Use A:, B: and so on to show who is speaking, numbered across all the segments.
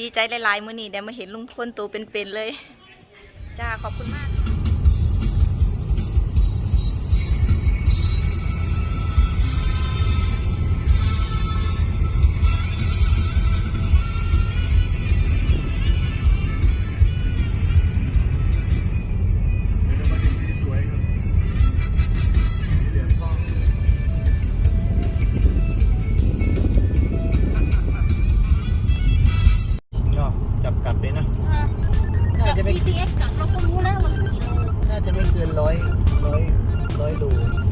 A: ดีใจหลายๆ มื้อนี้ได้มาเห็นลุงพลตัวเป็นๆเลย จ้า ขอบคุณมาก
B: จาก BTS กลับเราก็รู้แล้วว่ากี่โล
C: น่าจะไม่เกินร้อยร้อยร้อยโลปล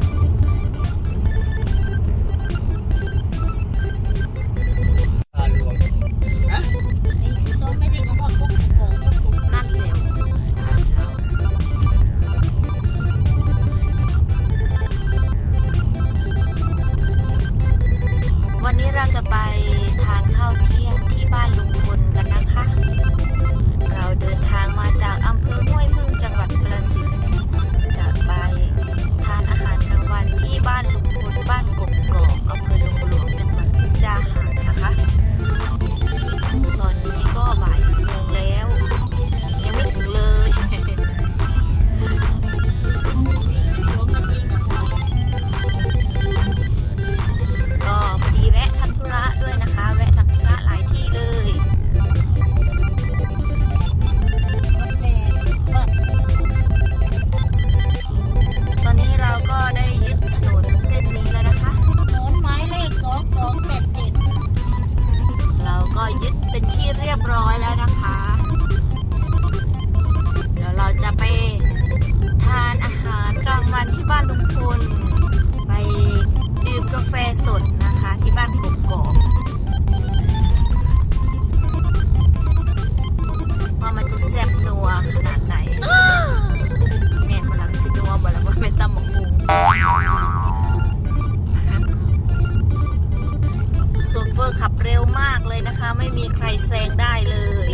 A: ไม่มีใครแซงได้เลย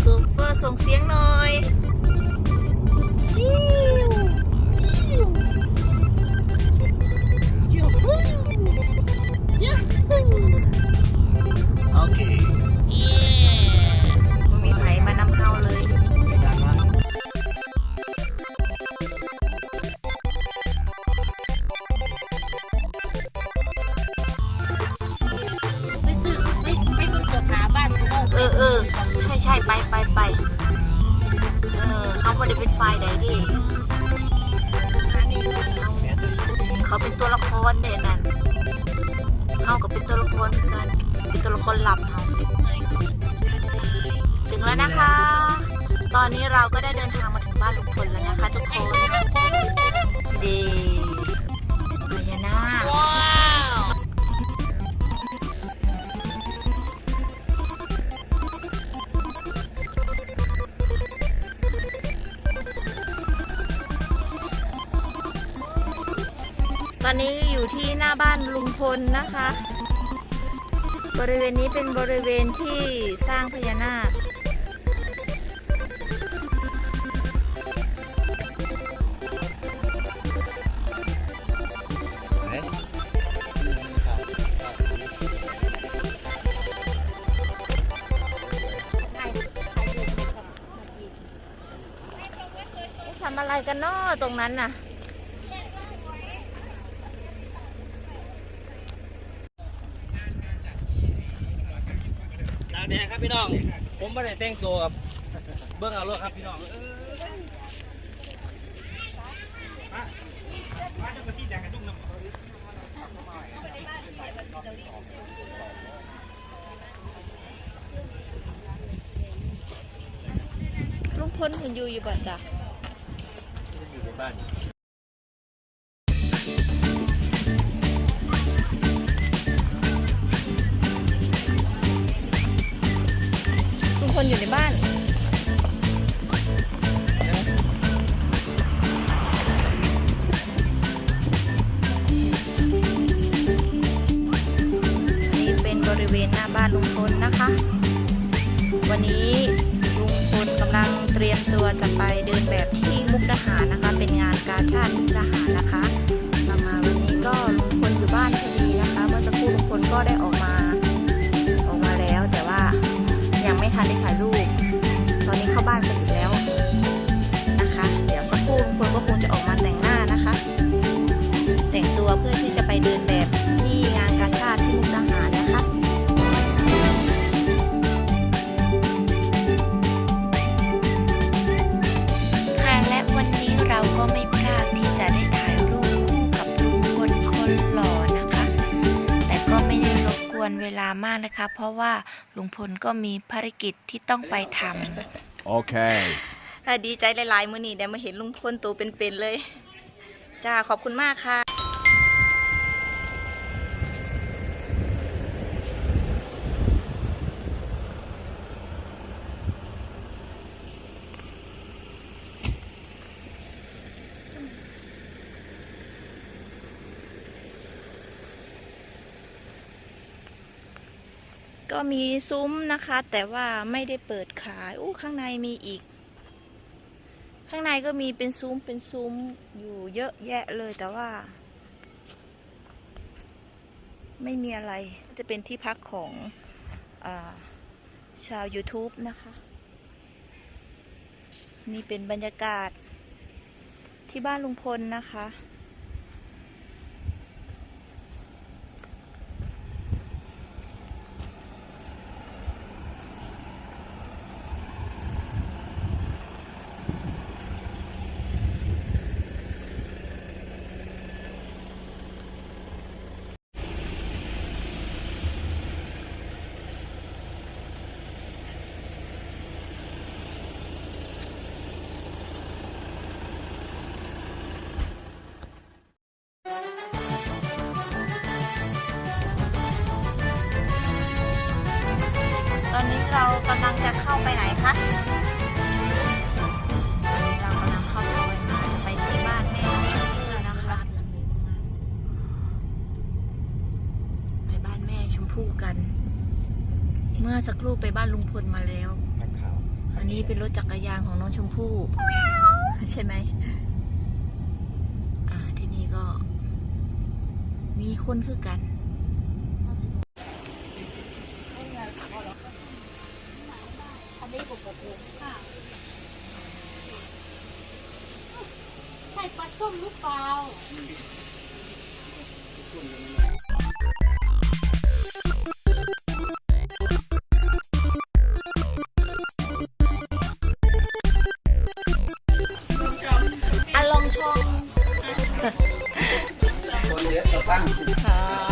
A: โซเฟอร์ส่งเสียงหน่อย
B: ออเอ
A: อ ใช่ใช่ไปไปไปเออเขาไม่ได้เป็นไฟล์ใดดิเขาเป็นตัวละครเด่นนั่นเขาก็เป็นตัวละครเหมือนกันเป็นตัวละครหลับเขาถึงแล้วนะคะ ตอนนี้เราก็ได้เดินทางมาถึงบ้านลุงพลแล้วนะคะทุกคนดีพญานา
B: ค
A: อนนี้อยู่ที่หน้าบ้านลุงพลนะคะ บริเวณนี้เป็นบริเวณที่สร้างพญานาคทำอะไรกันนาะตรงนั้นน่ะ ดา
D: วแดงครับ พี่น้อง ผมไม่ได้แต่งตัวครับเบิ้งเอาเลยครับพี่น้องเออมาจะมาซีแดงกันดุ้งน้ำ
A: ลุงพลเห็นอยู่อยู่บ่จ้ะอยู่ในบ้าน ลนะคะ วันนี้ลุงพลกำลังเตรียมตัวจะไปเดินแบบที่มุกดาหารนะคะ เป็นงานกาชาติมุกดาหารนะคะมามาวันนี้ก็ลุงพลอยู่บ้านพอดีนะคะ เมื่อสักครู่ลุงพลก็ได้ออกมาออกมาแล้ว แต่ว่ายังไม่ทันได้ถ่ายรูปตอนนี้เข้าบ้านกันอีกแล้วนะคะ เดี๋ยวสักครู่ลุงพลก็คงจะออกมาแต่
E: มากนะคะ เพราะว่าลุงพลก็มีภารกิจที่ต้องไปทำ
F: Okay.
A: ค่ะดีใจหลายๆ มื้อนี้ได้มาเห็นลุงพลตัวเป็นๆเลย จ้าขอบคุณมากค่ะ ก็มีซุ้มนะคะ แต่ว่าไม่ได้เปิดขายอู้ข้างในมีอีก ข้างในก็มีเป็นซุ้มเป็นซุ้มอยู่เยอะแยะเลยแต่ว่า ไม่มีอะไรจะเป็นที่พักของอชาว YouTube นะคะ นี่เป็นบรรยากาศที่บ้านลุงพลนะคะ อสักครู่ไปบ้านลุงพลมาแล้ว
C: นักข่าวอันน
A: ี้เป็นรถจักรยานของน้องชมพู่ ใช่ไหมอ่าที่นี่ก็ มีคนคือกัน
B: อันนี้ปกติค่ะใช่ปลาส้มหรือเปล่า
A: คนเ
C: ดียวเราตั้ง
A: ค่ะที่